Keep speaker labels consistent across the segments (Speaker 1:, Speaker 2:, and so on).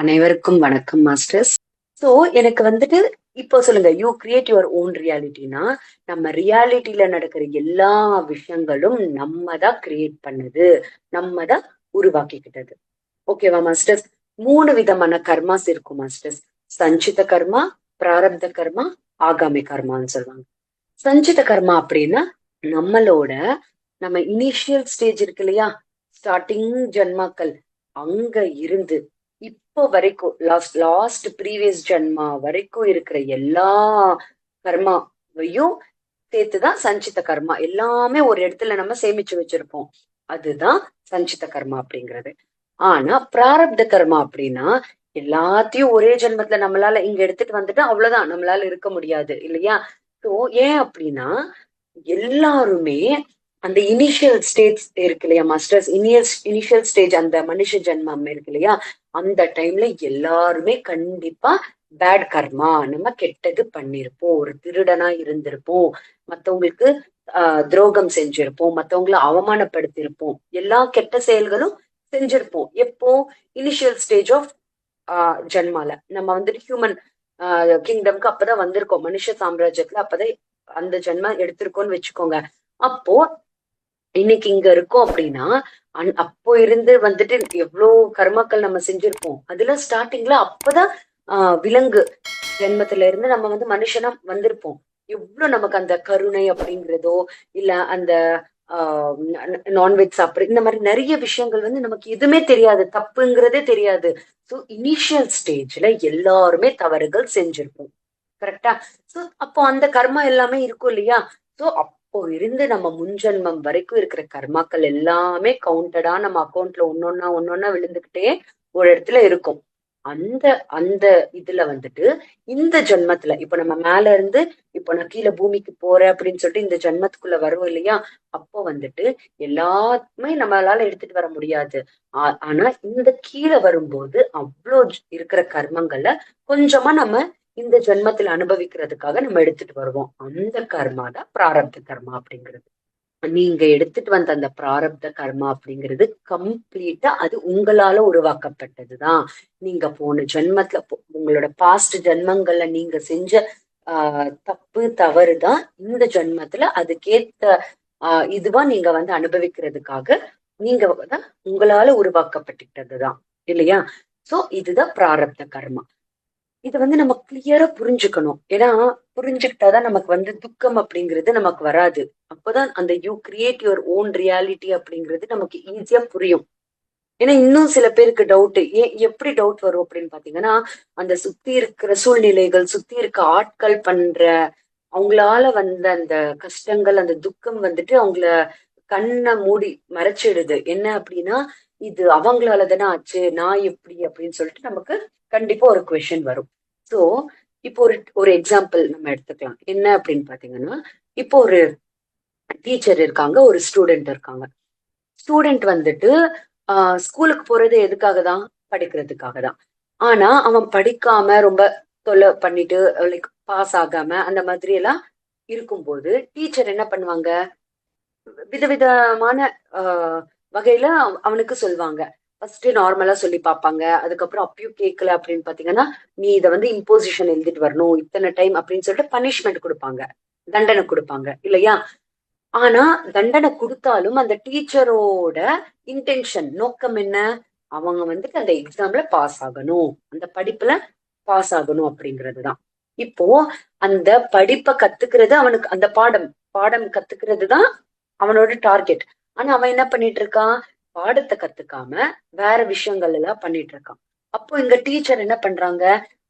Speaker 1: அனைவருக்கும் வணக்கம் masters. So எனக்கு வந்துட்டு இப்போ சொல்லுங்க யூ கிரியேட் யுவர் ஓன் ரியாலிட்டினா நம்ம ரியாலிட்டியில நடக்கிற எல்லா விஷயங்களும் நம்ம தான் கிரியேட் பண்ணுது நம்ம தான் உருவாக்கிக்கிட்டது. ஓகேவா மாஸ்டர்ஸ்? மூணு விதமான கர்மாஸ் இருக்கும் மாஸ்டர்ஸ். சஞ்சித கர்மா பிராரப்த கர்மா ஆகாமி கர்மான்னு சொல்லுவாங்க. சஞ்சித கர்மா அப்படின்னா நம்மளோட நம்ம இனிஷியல் ஸ்டேஜ் இருக்கு இல்லையா ஸ்டார்டிங் ஜென்மாக்கள் அங்க இருந்து இப்போ வரைக்கும் லாஸ்ட் லாஸ்ட் ப்ரீவியஸ் ஜென்மா வரைக்கும் இருக்கிற எல்லா கர்மாவையும் சேர்த்துதான் சஞ்சித கர்மா. எல்லாமே ஒரு இடத்துல நம்ம சேமிச்சு வச்சிருப்போம். அதுதான் சஞ்சித கர்மா அப்படிங்கிறது. ஆனா பிராரப்த கர்மா அப்படின்னா எல்லாத்தையும் ஒரே ஜென்மத்துல நம்மளால இங்க எடுத்துட்டு வந்துட்டு அவ்வளவுதான். நம்மளால இருக்க முடியாது இல்லையா? ஸோ ஏன் அப்படின்னா எல்லாருமே அந்த இனிஷியல் ஸ்டேஜ் இருக்கு இல்லையா மாஸ்டர்ஸ் இனியல் இனிஷியல் ஸ்டேஜ் அந்த மனுஷ ஜென்மம் இருக்கு இல்லையா? அந்த டைம்ல எல்லாருமே கண்டிப்பா பேட் கர்மா நம்ம கெட்டது பண்ணிருப்போம். ஒரு திருடனா இருந்திருப்போம். மத்தவங்களுக்கு ஆஹ் துரோகம் செஞ்சிருப்போம். மத்தவங்களை அவமானப்படுத்தியிருப்போம் எல்லா கெட்ட செயல்களும் செஞ்சிருப்போம். எப்போ? இனிஷியல் ஸ்டேஜ் ஆஃப் ஆஹ் ஜென்மால. நம்ம வந்துட்டு ஹியூமன் கிங்டம்க்கு அப்பதான் வந்திருக்கோம். மனுஷ சாம்ராஜ்யத்துல அப்பதான் அந்த ஜென்மம் எடுத்திருக்கோம்னு வச்சுக்கோங்க. அப்போ இன்னைக்கு இங்க இருக்கோம் அப்படின்னா அப்போ இருந்து வந்துட்டு எவ்வளவு கர்மாக்கள் நம்ம செஞ்சிருப்போம். அதுல ஸ்டார்டிங்ல அப்பதான் ஆஹ் விலங்கு ஜென்மத்துல இருந்து நம்ம வந்து மனுஷனா வந்திருப்போம். எவ்வளவு நமக்கு அந்த கருணை அப்படிங்கிறதோ இல்ல அந்த ஆஹ் நான்வெஜ் சாப்பிடுற இந்த மாதிரி நிறைய விஷயங்கள் வந்து நமக்கு எதுவுமே தெரியாது. தப்புங்கிறதே தெரியாது. ஸோ இனிஷியல் ஸ்டேஜ்ல எல்லாருமே தவறுகள் செஞ்சிருப்போம். கரெக்டா ஸோ அப்போ அந்த கர்மா எல்லாமே இருக்கும் இல்லையா? ஸோ அப்போ இருந்து நம்ம முன்ஜென்மம் வரைக்கும் இருக்கிற கர்மாக்கள் எல்லாமே கவுண்டடா நம்ம அக்கௌண்ட்ல ஒன்னொன்னா ஒன்னொன்னா விழுந்துகிட்டே ஒரு இடத்துல இருக்கும். அந்த அந்த இதுல வந்துட்டு இந்த ஜென்மத்துல இப்ப நம்ம மேல இருந்து இப்ப நான் கீழே பூமிக்கு போறேன் அப்படின்னு சொல்லிட்டு இந்த ஜென்மத்துக்குள்ள வருவோம் இல்லையா? அப்போ வந்துட்டு எல்லாத்துமே நம்மளால எடுத்துட்டு வர முடியாது. ஆனா இந்த கீழே வரும்போது அவ்வளோ இருக்கிற கர்மங்களை கொஞ்சமா நம்ம இந்த ஜென்மத்துல அனுபவிக்கிறதுக்காக நம்ம எடுத்துட்டு வருவோம். அந்த கர்மா தான் பிராரப்த கர்மா அப்படிங்கிறது. நீங்க எடுத்துட்டு வந்த அந்த பிராரப்த கர்மா அப்படிங்கிறது கம்ப்ளீட்டா அது உங்களால உருவாக்கப்பட்டதுதான். நீங்க போன ஜென்மத்துல உங்களோட பாஸ்ட் ஜென்மங்கள்ல நீங்க செஞ்ச ஆஹ் தப்பு தவறு தான் இந்த ஜென்மத்துல அதுக்கேத்த ஆஹ் இதுவா நீங்க வந்து அனுபவிக்கிறதுக்காக நீங்க தான் உங்களால உருவாக்கப்பட்டுட்டதுதான் இல்லையா? சோ இதுதான் பிராரப்த கர்மா. இது வந்து நம்ம கிளியரா புரிஞ்சுக்கணும். ஏன்னா புரிஞ்சுக்கிட்டாதான் நமக்கு வந்து துக்கம் அப்படிங்கிறது நமக்கு வராது. அப்போதான் அந்த you create your own reality அப்படிங்கிறது நமக்கு ஈஸியா புரியும். ஏன்னா இன்னும் சில பேருக்கு டவுட் ஏன் எப்படி டவுட் வரும் அப்படின்னு பாத்தீங்கன்னா அந்த சுத்தி இருக்கிற சூழ்நிலைகள் சுத்தி இருக்க ஆட்கள் பண்ற அவங்களால வந்த அந்த கஷ்டங்கள் அந்த துக்கம் வந்துட்டு அவங்கள கண்ணை மூடி மறைச்சிடுது. என்ன அப்படின்னா இது அவங்களால தானே ஆச்சு நான் எப்படி அப்படின்னு சொல்லிட்டு நமக்கு கண்டிப்பா ஒரு கொஷின் வரும். ஸோ இப்போ ஒரு ஒரு எக்ஸாம்பிள் நம்ம எடுத்துக்கலாம். என்ன அப்படின்னு பாத்தீங்கன்னா இப்போ ஒரு டீச்சர் இருக்காங்க ஒரு ஸ்டூடெண்ட் இருக்காங்க. ஸ்டூடெண்ட் வந்துட்டு ஸ்கூலுக்கு போறது எதுக்காக தான்? படிக்கிறதுக்காக தான். ஆனா அவன் படிக்காம ரொம்ப தொலை பண்ணிட்டு லைக் பாஸ் ஆகாம அந்த மாதிரி எல்லாம் இருக்கும்போது டீச்சர் என்ன பண்ணுவாங்க? விதவிதமான வகையில அவனுக்கு சொல்லுவாங்க ஃபர்ஸ்ட் நார்மலா சொல்லி பார்ப்பாங்க. அதுக்கப்புறம் அப்பயும் கேட்கல அப்படின்னு பாத்தீங்கன்னா நீ இதை வந்து இம்போசிஷன் எழுதிட்டு வரணும். இத்தனை டைம் அப்படின்னு சொல்லிட்டு பனிஷ்மெண்ட் கொடுப்பாங்க. தண்டனை கொடுப்பாங்க. இல்லையா? ஆனா தண்டனை கொடுத்தாலும் அந்த டீச்சரோட இன்டென்ஷன் நோக்கம் என்ன? அவங்க வந்துட்டு அந்த எக்ஸாம்ல பாஸ் ஆகணும். அந்த படிப்புல பாஸ் ஆகணும் அப்படிங்கிறதுதான். இப்போ அந்த படிப்பை கத்துக்கிறது அவனுக்கு அந்த பாடம் பாடம் கத்துக்கிறது தான் அவனோட டார்கெட் ஆனா அவன் என்ன பண்ணிட்டு இருக்கான்? பாடத்தை கத்துக்காம வேற விஷயங்கள் எல்லாம் பண்ணிட்டு இருக்கான் அப்போ இங்க டீச்சர் என்ன பண்றாங்க?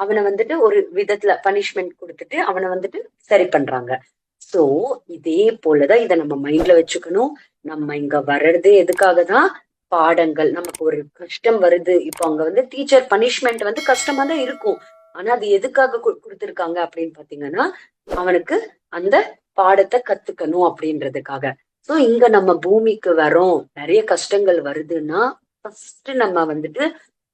Speaker 1: அவனை வந்துட்டு ஒரு விதத்துல பனிஷ்மெண்ட் கொடுத்துட்டு அவனை வந்துட்டு சரி பண்றாங்க. சோ இதே போலதான் இதை நம்ம மைண்ட்ல வச்சுக்கணும். நம்ம இங்க வர்றதே எதுக்காக தான்? பாடங்கள். நமக்கு ஒரு கஷ்டம் வருது. இப்போ அங்க வந்து டீச்சர் பனிஷ்மெண்ட் வந்து கஷ்டமா தான் இருக்கும். ஆனா அது எதுக்காக கொடுத்துருக்காங்க அப்படின்னு பாத்தீங்கன்னா அவனுக்கு அந்த பாடத்தை கத்துக்கணும் அப்படின்றதுக்காக. சோ இங்க நம்ம பூமிக்கு வரோம். நிறைய கஷ்டங்கள் வருதுன்னா ஃபர்ஸ்ட் நம்ம வந்துட்டு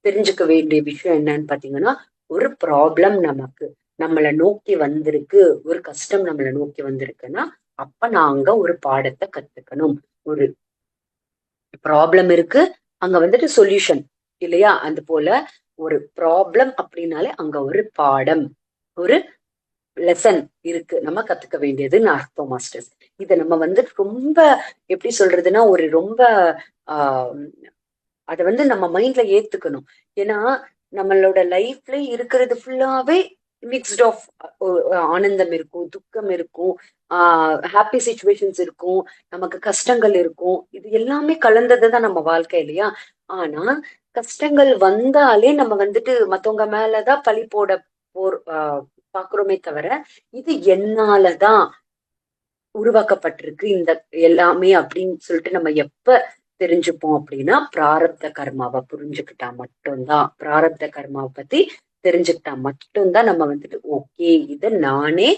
Speaker 1: தெரிஞ்சுக்க வேண்டிய விஷயம் என்னன்னு பாத்தீங்கன்னா ஒரு ப்ராப்ளம் நமக்கு நம்மளை நோக்கி வந்திருக்கு ஒரு கஷ்டம் நம்மளை நோக்கி வந்திருக்குன்னா அப்ப நாங்க ஒரு பாடத்தை கத்துக்கணும். ஒரு ப்ராப்ளம் இருக்கு அங்க வந்துட்டு சொல்யூஷன் இல்லையா? அது போல ஒரு ப்ராப்ளம் அப்படின்னாலே அங்க ஒரு பாடம் ஒரு லெசன் இருக்கு. நம்ம கத்துக்க வேண்டியதுன்னு அர்த்தம் மாஸ்டர்ஸ் இத நம்ம வந்து ரொம்ப எப்படி சொல்றதுன்னா ஒரு ரொம்ப ஆஹ் அத வந்து நம்ம மைண்ட்ல ஏத்துக்கணும். ஏன்னா நம்மளோட லைஃப்ல இருக்கிறது ஃபுல்லாவே மிக்ஸ்ட் ஆஃப் ஆனந்தம் இருக்கும் துக்கம் இருக்கும் ஆஹ் ஹாப்பி சுச்சுவேஷன்ஸ் இருக்கும் நமக்கு கஷ்டங்கள் இருக்கும். இது எல்லாமே கலந்ததுதான் நம்ம வாழ்க்கை இல்லையா? ஆனா கஷ்டங்கள் வந்தாலே நம்ம வந்துட்டு மத்தவங்க மேலதான் பழி போட போர் ஆஹ் பாக்குறோமே தவிர இது என்னாலதான் உருவாக்கப்பட்டிருக்கு இந்த எல்லாமே அப்படின்னு சொல்லிட்டு நம்ம எப்ப தெரிஞ்சுப்போம் அப்படின்னா பிராரப்த கர்மாவை புரிஞ்சுக்கிட்டா மட்டும்தான். பிராரப்த கர்மாவை பத்தி தெரிஞ்சுக்கிட்டா மட்டும்தான் நம்ம வந்துட்டு ஓகே இத நானே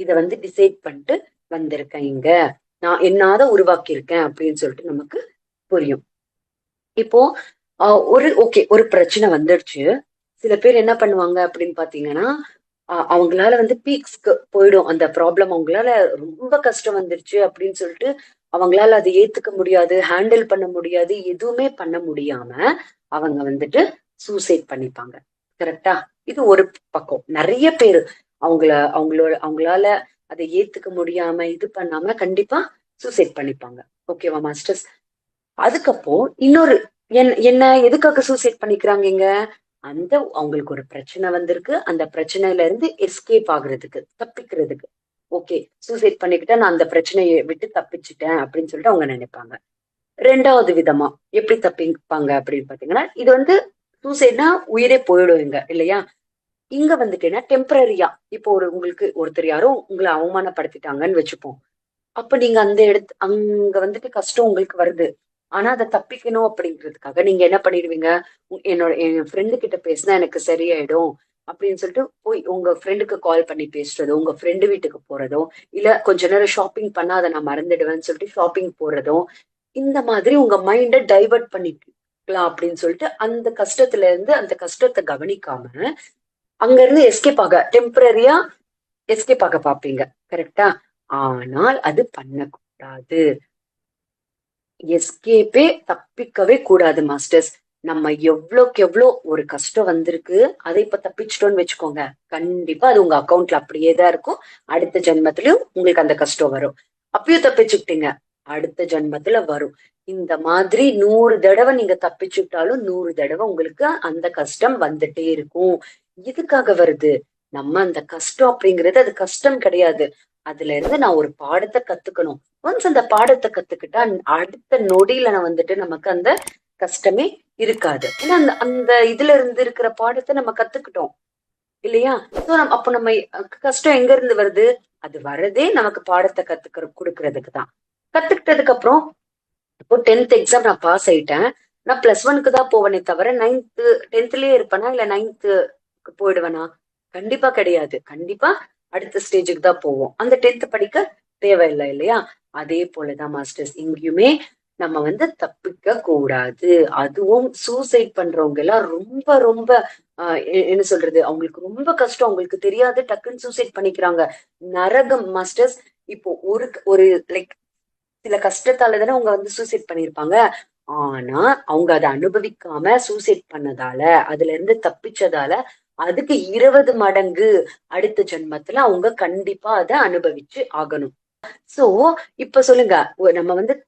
Speaker 1: இத வந்து டிசைட் பண்ணிட்டு வந்திருக்கேன் இங்க. நான் என்னாத உருவாக்கி இருக்கேன் அப்படின்னு சொல்லிட்டு நமக்கு புரியும். இப்போ ஆஹ் ஒரு ஓகே ஒரு பிரச்சனை வந்துடுச்சு. சில பேர் என்ன பண்ணுவாங்க அப்படின்னு பாத்தீங்கன்னா அவங்களால வந்து பீக்ஸ்க்கு போயிடும். அந்த ப்ராப்ளம் அவங்களால ரொம்ப கஷ்டம் வந்துருச்சு அப்படின்னு சொல்லிட்டு அவங்களால அதை ஏத்துக்க முடியாது ஹேண்டில் பண்ண முடியாது எதுவுமே பண்ண முடியாம அவங்க வந்துட்டு சூசைட் பண்ணிப்பாங்க. கரெக்டா இது ஒரு பக்கம். நிறைய பேர் அவங்கள அவங்களோட அவங்களால அதை ஏத்துக்க முடியாம இது பண்ணாம கண்டிப்பா சூசைட் பண்ணிப்பாங்க. ஓகேவா மாஸ்டர்ஸ் அதுக்கப்புறம் இன்னொரு என் என்ன எதுக்காக சூசைட் பண்ணிக்கிறாங்க இங்க? அந்த அவங்களுக்கு ஒரு பிரச்சனை வந்திருக்கு. அந்த பிரச்சனையில இருந்து எஸ்கேப் ஆகுறதுக்கு தப்பிக்கிறதுக்கு. ஓகே சூசைட் பண்ணிக்கிட்டா நான் அந்த பிரச்சனையை விட்டு தப்பிச்சிட்டேன் அப்படின்னு சொல்லிட்டு அவங்க நினைப்பாங்க. ரெண்டாவது விதமா எப்படி தப்பிப்பாங்க அப்படின்னு பாத்தீங்கன்னா இது வந்து சூசைட்னா உயிரே போயிடும் இங்க இல்லையா இங்க வந்துட்டேன்னா டெம்பரரியா இப்போ ஒரு உங்களுக்கு ஒருத்தர் யாரும் உங்களை அவமானப்படுத்திட்டாங்கன்னு வச்சுப்போம். அப்ப நீங்க அந்த இடத்து அங்க வந்துட்டு கஷ்டம் உங்களுக்கு வருது. ஆனா அதை தப்பிக்கணும் அப்படிங்கிறதுக்காக நீங்க என்ன பண்ணிடுவீங்க? என்னோட என் ஃப்ரெண்டு கிட்ட பேசினா எனக்கு சரியாயிடும் அப்படின்னு சொல்லிட்டு போய் உங்க ஃப்ரெண்டுக்கு கால் பண்ணி பேசுறதோ உங்க ஃப்ரெண்டு வீட்டுக்கு போறதோ இல்ல கொஞ்ச நேரம் ஷாப்பிங் பண்ணா அதை நான் மறந்துடுவேன்னு சொல்லிட்டு ஷாப்பிங் போறதோ இந்த மாதிரி உங்க மைண்டை டைவர்ட் பண்ணிக்கலாம் அப்படின்னு சொல்லிட்டு அந்த கஷ்டத்துல இருந்து அந்த கஷ்டத்தை கவனிக்காம அங்க இருந்து எஸ்கேப் ஆக டெம்பரரியா எஸ்கேப் ஆக பாப்பீங்க கரெக்டா ஆனால் அது பண்ணக்கூடாது. எஸ்கேப்பே தப்பிக்கவே கூடாது மாஸ்டர்ஸ். நம்ம எவ்வளோக்கு எவ்வளோ ஒரு கஷ்டம் வந்திருக்கு அதை இப்ப தப்பிச்சிட்டோம்னு வச்சுக்கோங்க. கண்டிப்பா அது உங்க அக்கௌண்ட்ல அப்படியே தான் இருக்கும். அடுத்த ஜென்மத்திலயும் உங்களுக்கு அந்த கஷ்டம் வரும். அப்பயும் தப்பிச்சுக்கிட்டீங்க அடுத்த ஜென்மத்துல வரும். இந்த மாதிரி நூறு தடவை நீங்க தப்பிச்சுட்டாலும் நூறு தடவை உங்களுக்கு அந்த கஷ்டம் வந்துட்டே இருக்கும். எதுக்காக வருது? நம்ம அந்த கஷ்டம் அப்படிங்கிறது அது கஷ்டம் கிடையாது. அதுல இருந்து நான் ஒரு பாடத்தை கத்துக்கணும். ஒன்ஸ் அந்த பாடத்தை கத்துக்கிட்டா அடுத்த நொடியில நான் வந்துட்டு நமக்கு அந்த கஷ்டமே இருக்காது. ஏன்னா அந்த அந்த இதுல இருந்து இருக்கிற பாடத்தை நம்ம கத்துக்கிட்டோம். இல்லையா? சோ நம்ம அப்ப நம்ம கஷ்டம் எங்க இருந்து வருது? அது வரதே நமக்கு பாடத்தை கத்துக்கிற கொடுக்கறதுக்கு தான். கத்துக்கிட்டதுக்கு அப்புறம் இப்போ டென்த் எக்ஸாம் நான் பாஸ் ஆயிட்டேன். நான் பிளஸ் ஒனுக்கு தான் போவனே தவிர நைன்த்து டென்த்லயே இருப்பேனா? இல்ல நைன்த்துக்கு போயிடுவேனா? கண்டிப்பா கிடையாது. கண்டிப்பா அடுத்த ஸ்டேஜுக்கு தான் போவோம். அந்த டென்த் படிக்க தேவையில்லை இல்லையா? அதே போலதான் மாஸ்டர்ஸ் இங்கேயுமே நம்ம வந்து தப்பிக்க கூடாது. அதுவும் சூசைட் பண்றவங்க எல்லாம் ரொம்ப ரொம்ப என்ன சொல்றது? அவங்களுக்கு ரொம்ப கஷ்டம். அவங்களுக்கு தெரியாது டக்குன்னு சூசைட் பண்ணிக்கிறாங்க. நரகம் மாஸ்டர்ஸ் இப்போ ஒரு ஒரு லைக் சில கஷ்டத்தால தானே அவங்க வந்து சூசைட் பண்ணிருப்பாங்க ஆனா அவங்க அதை அனுபவிக்காம சூசைட் பண்ணதால அதுல இருந்து தப்பிச்சதால அதுக்கு இருபது மடங்கு அடுத்த ஜென்மத்துல அவங்க கண்டிப்பா அதை அனுபவிச்சு ஆகணும். சோ இப்ப சொல்லுங்க. நம்ம வந்து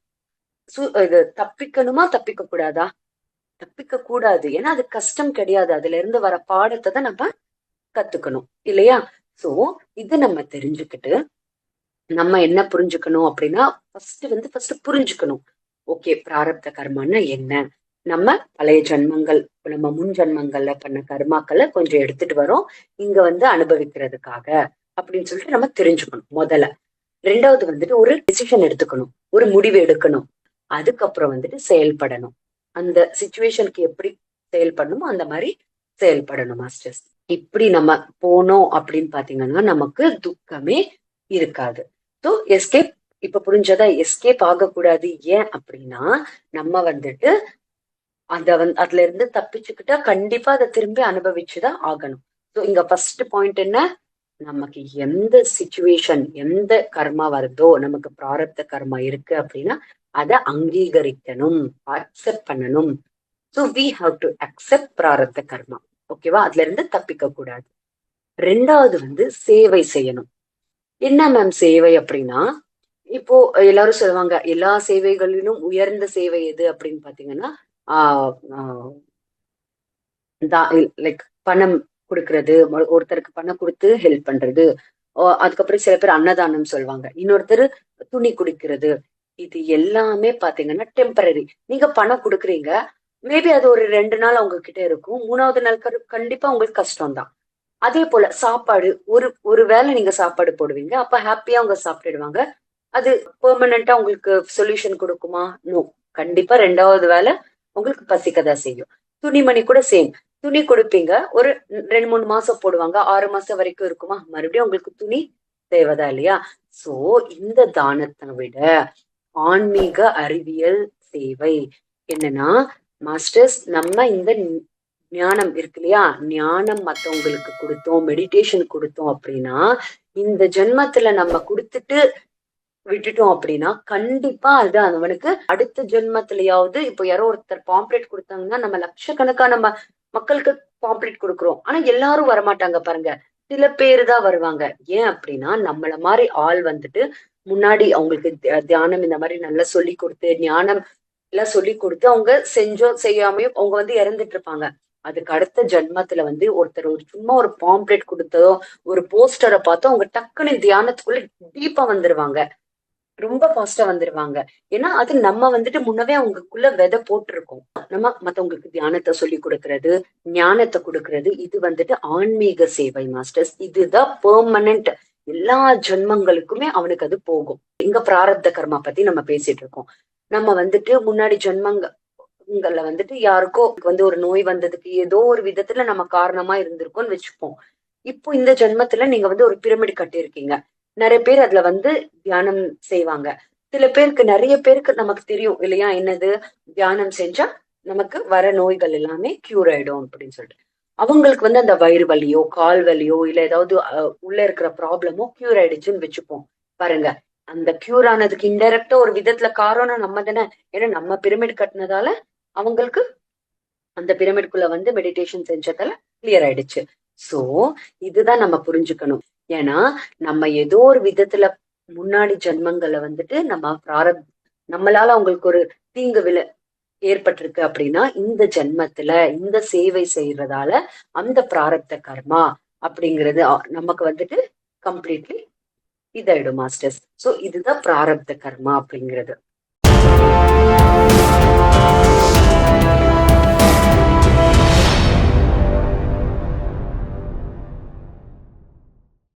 Speaker 1: சு- இது தப்பிக்கணுமா தப்பிக்க கூடாதா தப்பிக்க கூடாது ஏன்னா அது கஷ்டம் கிடையாது. அதுல இருந்து வர பாடத்தை தான் நம்ம கத்துக்கணும். இல்லையா? சோ இது நம்ம தெரிஞ்சுக்கிட்டு நம்ம என்ன புரிஞ்சுக்கணும் அப்படின்னா ஃபர்ஸ்ட் வந்து ஃபர்ஸ்ட் புரிஞ்சுக்கணும். ஓகே பிராரப்த கர்மான்னா என்ன? நம்ம பழைய ஜென்மங்கள் நம்ம முன் ஜென்மங்கள்ல பண்ண கர்மாக்களை கொஞ்சம் எடுத்துட்டு வரோம். இங்க வந்து அனுபவிக்கிறதுக்காக அப்படின்னு சொல்லிட்டு நம்ம தெரிஞ்சுக்கணும் முதல்ல. ரெண்டாவது வந்துட்டு ஒரு டிசிஷன் எடுத்துக்கணும். ஒரு முடிவு எடுக்கணும். அதுக்கப்புறம் வந்துட்டு செயல்படணும். அந்த சுச்சுவேஷனுக்கு எப்படி செயல்படணுமோ அந்த மாதிரி செயல்படணும் மாஸ்டர்ஸ் இப்படி நம்ம போனோம் அப்படின்னு பாத்தீங்கன்னா நமக்கு துக்கமே இருக்காது. ஸோ எஸ்கேப் இப்ப புரிஞ்சதா? எஸ்கேப் ஆகக்கூடாது. ஏன் அப்படின்னா நம்ம வந்துட்டு அத வந்து அதுல இருந்து தப்பிச்சுக்கிட்டா கண்டிப்பா அதை திரும்பி அனுபவிச்சுதான் ஆகணும். ஸோ இங்க ஃபர்ஸ்ட் பாயிண்ட் என்ன? நமக்கு எந்த சுச்சுவேஷன் எந்த கர்மா வருதோ நமக்கு பிராரப்த கர்மா இருக்கு அப்படின்னா அதை அங்கீகரிக்கணும் அக்செப்ட் பண்ணணும். So we have to accept prarabdha karma. ஓகேவா அதுல இருந்து தப்பிக்க கூடாது. ரெண்டாவது வந்து சேவை செய்யணும். என்ன மேம் சேவை அப்படின்னா இப்போ எல்லாரும் சொல்லுவாங்க எல்லா சேவைகளிலும் உயர்ந்த சேவை எது அப்படின்னு பாத்தீங்கன்னா ஆஹ் லைக் பணம் கொடுக்கறது ஒருத்தருக்கு பணம் கொடுத்து ஹெல்ப் பண்றது. அதுக்கப்புறம் சில பேர் அன்னதானம் சொல்லுவாங்க. இன்னொருத்தர் துணி குடிக்கிறது. இது எல்லாமே பாத்தீங்கன்னா டெம்பரரி நீங்க பணம் கொடுக்குறீங்க. மேபி அது ஒரு ரெண்டு நாள் அவங்க கிட்ட இருக்கும். மூணாவது நாள் கண்டிப்பா உங்களுக்கு கஷ்டம் தான் அதே போல சாப்பாடு ஒரு ஒரு வேளை நீங்க சாப்பாடு போடுவீங்க. அப்ப ஹாப்பியா அவங்க சாப்பிட்டுடுவாங்க. அது பெர்மனண்டா உங்களுக்கு சொல்யூஷன் கொடுக்குமா? நோ கண்டிப்பா ரெண்டாவது வேலை உங்களுக்கு பசிக்கதான் செய்யும். துணிமணி கூட சேம் துணி கொடுப்பீங்க. ஒரு ரெண்டு மூணு மாசம் போடுவாங்க. ஆறு மாசம் வரைக்கும் இருக்குமா? மறுபடியும் உங்களுக்கு துணி தேவைதான் இல்லையா? சோ இந்த தானத்தை விட ஆன்மீக அறிவியல் சேவை என்னன்னா மாஸ்டர்ஸ் நம்ம இந்த ஞானம் இருக்கு இல்லையா? ஞானம் மத்தவங்களுக்கு கொடுத்தோம் மெடிடேஷன் கொடுத்தோம் அப்படின்னா இந்த ஜென்மத்துல நம்ம கொடுத்துட்டு விட்டுட்டோம் அப்படின்னா கண்டிப்பா அது அவனுக்கு அடுத்த ஜென்மத்திலயாவது இப்போ யாரோ ஒருத்தர் பாம்ப்ளேட் கொடுத்தாங்கன்னா நம்ம லட்சக்கணக்கா நம்ம மக்களுக்கு பாம்ப்ளேட் கொடுக்குறோம். ஆனா எல்லாரும் வரமாட்டாங்க பாருங்க. சில பேரு தான் வருவாங்க. ஏன் அப்படின்னா நம்மள மாதிரி ஆள் வந்துட்டு முன்னாடி அவங்களுக்கு தியானம் இந்த மாதிரி நல்லா சொல்லி கொடுத்து ஞானம் எல்லாம் சொல்லி கொடுத்து அவங்க செஞ்சோ செய்யாமையும் அவங்க வந்து இறந்துட்டு இருப்பாங்க. அதுக்கு அடுத்த ஜென்மத்துல வந்து ஒருத்தர் ஒரு சும்மா ஒரு பாம்ப்ளேட் கொடுத்ததோ ஒரு போஸ்டரை பார்த்தோ அவங்க டக்குன்னு தியானத்துக்குள்ள டீப்பா வந்துருவாங்க. ரொம்ப ஃபாஸ்டா வந்துருவாங்க. ஏன்னா அது நம்ம வந்துட்டு முன்னவே அவங்களுக்குள்ள விதை போட்டிருக்கோம். நம்ம மத்தவங்களுக்கு தியானத்தை சொல்லி கொடுக்கறது ஞானத்தை கொடுக்கறது இது வந்துட்டு ஆன்மீக சேவை மாஸ்டர்ஸ் இதுதான் பெர்மனன்ட் எல்லா ஜென்மங்களுக்குமே அவனுக்கு அது போகும். இங்க பிராரப்த கர்மா பத்தி நம்ம பேசிட்டு இருக்கோம். நம்ம வந்துட்டு முன்னாடி ஜென்மங்கள்ல வந்துட்டு யாருக்கோ வந்து ஒரு நோய் வந்ததுக்கு ஏதோ ஒரு விதத்துல நம்ம காரணமா இருந்திருக்கோம்னு வச்சுப்போம். இப்போ இந்த ஜென்மத்துல நீங்க வந்து ஒரு பிரமிடு கட்டியிருக்கீங்க. நிறைய பேர் அதுல வந்து தியானம் செய்வாங்க. சில பேருக்கு நிறைய பேருக்கு நமக்கு தெரியும் இல்லையா? என்னது? தியானம் செஞ்சா நமக்கு வர நோய்கள் எல்லாமே கியூர் ஆயிடும் அப்படின்னு சொல்லிட்டு. அவங்களுக்கு வந்து அந்த வயிறு வலியோ கால் வலியோ இல்ல ஏதாவது உள்ள இருக்கிற ப்ராப்ளமோ கியூர் ஆயிடுச்சுன்னு வச்சுப்போம். பாருங்க. அந்த கியூர் ஆனதுக்கு இன்டெரக்டா ஒரு விதத்துல காரணம் நம்ம தானே. ஏன்னா நம்ம பிரமிட் கட்டினதால அவங்களுக்கு அந்த பிரமிட்குள்ள வந்து மெடிடேஷன் செஞ்சதால கிளியர் ஆயிடுச்சு. சோ இதுதான் நம்ம புரிஞ்சுக்கணும். ஏன்னா நம்ம ஏதோ ஒரு விதத்துல முன்னாடி ஜென்மங்களை வந்துட்டு நம்ம பிராரப் நம்மளால அவங்களுக்கு ஒரு தீங்கு விளை ஏற்பட்டிருக்கு அப்படின்னா இந்த ஜென்மத்துல இந்த சேவை செய்யறதால அந்த பிராரப்த கர்மா அப்படிங்கிறது நமக்கு வந்துட்டு கம்ப்ளீட்லி இதாயிடும் மாஸ்டர்ஸ். சோ இதுதான் பிராரப்த கர்மா அப்படிங்கிறது.